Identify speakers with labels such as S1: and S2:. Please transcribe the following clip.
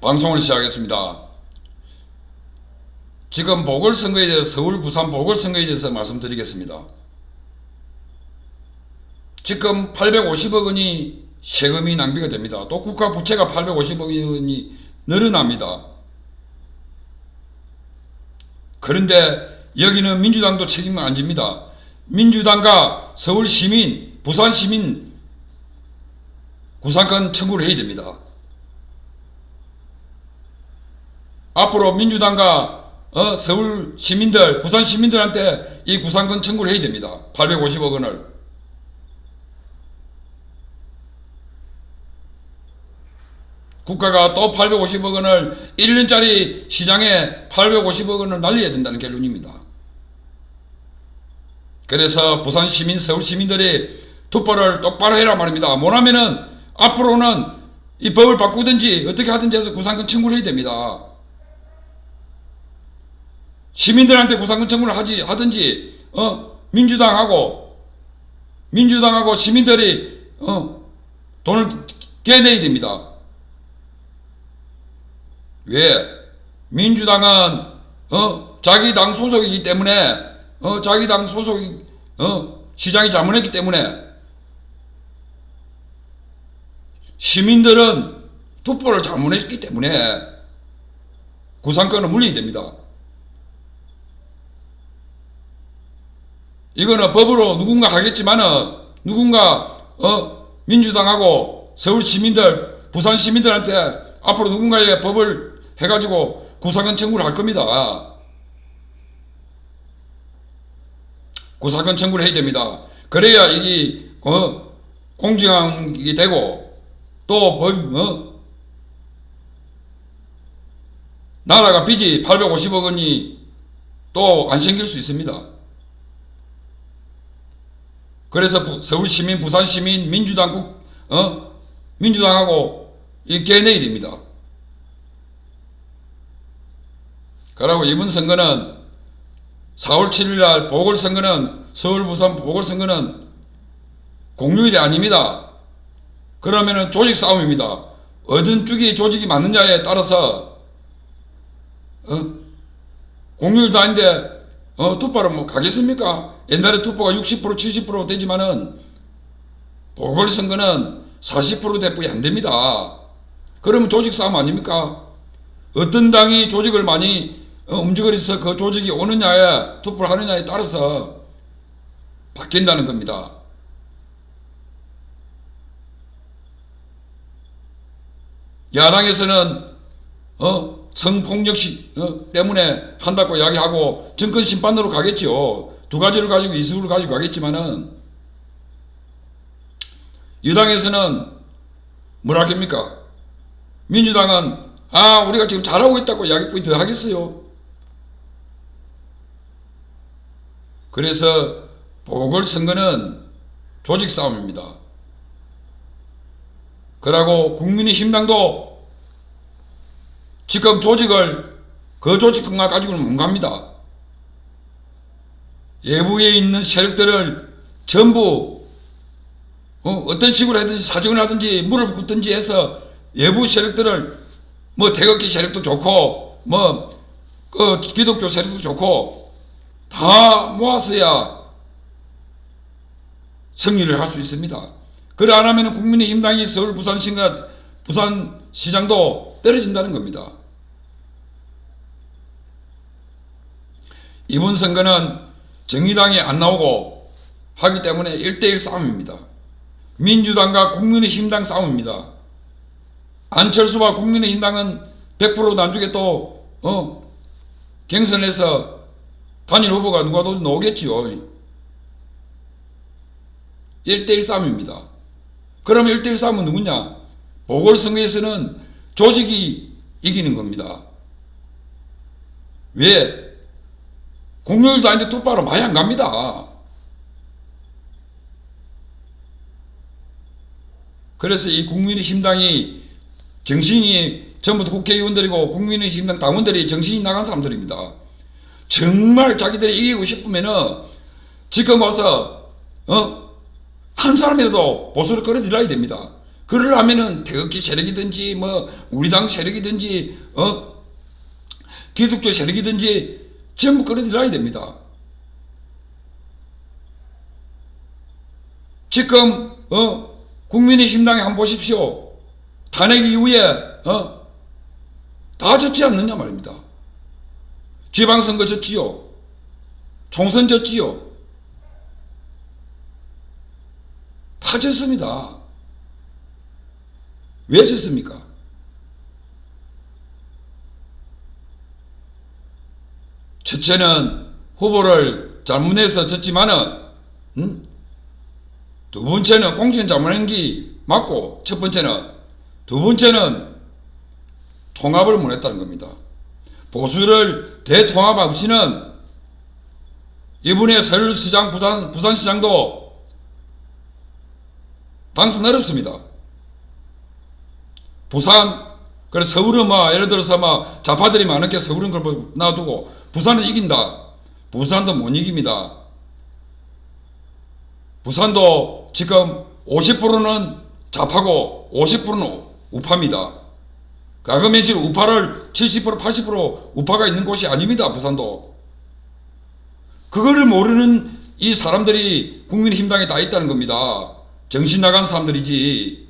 S1: 방송을 시작했습니다. 지금 보궐선거에 대해서 서울, 부산 보궐선거에 대해서 말씀드리겠습니다. 지금 850억 원이 세금이 낭비가 됩니다. 또 국가 부채가 850억 원이 늘어납니다. 그런데 여기는 민주당도 책임을 안 집니다. 민주당과 서울 시민, 부산 시민 구상권 청구를 해야 됩니다. 앞으로 민주당과 어, 서울 시민들, 부산 시민들한테 이 구상권 청구를 해야 됩니다. 850억 원을. 국가가 또 850억 원을 1년짜리 시장에 850억 원을 날려야 된다는 결론입니다. 그래서 부산 시민, 서울 시민들이 투표를 똑바로 해라 말입니다. 못하면은 앞으로는 이 법을 바꾸든지 어떻게 하든지 해서 구상권 청구를 해야 됩니다. 시민들한테 구상권 청구를 하지 하든지 어 민주당하고 민주당하고 시민들이 어 돈을 깨내야 됩니다. 왜? 민주당은 어 자기 당 소속이기 때문에 어 자기 당 소속이 어 시장이 잘못했기 때문에 시민들은 투표를 잘못했기 때문에 구상권을 물려야 됩니다. 이거는 법으로 누군가 하겠지만은 누군가 어 민주당하고 서울 시민들 부산 시민들한테 앞으로 누군가의 법을 해가지고 구상권 청구를 할 겁니다. 구상권 청구를 해야 됩니다. 그래야 이게 어 공정이 되고 또법 어? 나라가 빚이 850억 원이 또 안 생길 수 있습니다. 그래서 부- 서울 시민, 부산 시민, 민주당 국, 어? 민주당하고 이 깨내야 됩니다. 그러고 이번 선거는 4월 7일 날 보궐선거는 서울, 부산 보궐선거는 공휴일이 아닙니다. 그러면은 조직 싸움입니다. 어떤 쪽이 조직이 맞느냐에 따라서 어? 공휴일도 아닌데 어, 투표를 뭐 가겠습니까? 옛날에 투표가 60% 70% 되지만은 보궐선거는 40% 대뿐이 안 됩니다. 그러면 조직 싸움 아닙니까? 어떤 당이 조직을 많이 어, 움직여서 그 조직이 오느냐에 투표를 하느냐에 따라서 바뀐다는 겁니다. 야당에서는 어, 성폭력 시, 어, 때문에 한다고 이야기하고 정권 심판으로 가겠죠. 두 가지를 가지고 이수를 가지고 가겠지만은 여당에서는 뭐라 합니까? 민주당은 아 우리가 지금 잘하고 있다고 이야기 뿐이 더 하겠어요. 그래서 보궐선거는 조직 싸움입니다. 그러고 국민의힘당도 지금 조직을 그 조직과 가지고는 못 갑니다. 예부에 있는 세력들을 전부 어, 떤 식으로 하든지 사정을 하든지 물을 붓든지 해서 예부 세력들을 뭐 태극기 세력도 좋고 뭐 그 기독교 세력도 좋고 다 모았어야 승리를 할 수 있습니다. 그래 안 하면 국민의 힘당이 서울 부산시가 부산 시장도 떨어진다는 겁니다. 이번 선거는 정의당이 안 나오고 하기 때문에 1대1 싸움입니다. 민주당과 국민의힘당 싸움입니다. 안철수와 국민의힘당은 100% 나중에 또, 어, 경선에서 단일 후보가 누가 더 나오겠지요. 1대1 싸움입니다. 그럼 1대1 싸움은 누구냐? 보궐선거에서는 조직이 이기는 겁니다. 왜? 공휴일도 아닌데 투표하러 많이 안 갑니다. 그래서 이 국민의힘당이 정신이 전부 다 국회의원들이고 국민의힘당 당원들이 정신이 나간 사람들입니다. 정말 자기들이 이기고 싶으면은 지금 와서 어? 한 사람이라도 보수를 끌어들여야 됩니다. 그러려면은 태극기 세력이든지 뭐 우리 당 세력이든지 어 기독교 세력이든지 전부 끌어들여야 됩니다. 지금 어 국민의힘당에 한번 보십시오. 탄핵 이후에 어? 다 졌지 않느냐 말입니다. 지방선거 졌지요. 총선 졌지요. 다 졌습니다. 왜 졌습니까? 첫째는 후보를 잘못해서 졌지만은 음? 두 번째는 공천 잘못한 게 맞고 첫 번째는 두 번째는 통합을 못했다는 겁니다. 보수를 대통합 없이는 이번에 서울시장, 부산, 부산시장도 당선 어렵습니다. 부산, 그래 서울은 뭐 예를 들어서 뭐 좌파들이 많으니까 서울은 그걸 뭐 놔두고 부산은 이긴다. 부산도 못 이깁니다. 부산도 지금 50%는 좌파고 50%는 우파입니다. 가금의 질 우파를 70% 80% 우파가 있는 곳이 아닙니다. 부산도. 그거를 모르는 이 사람들이 국민의힘당에 다 있다는 겁니다. 정신 나간 사람들이지.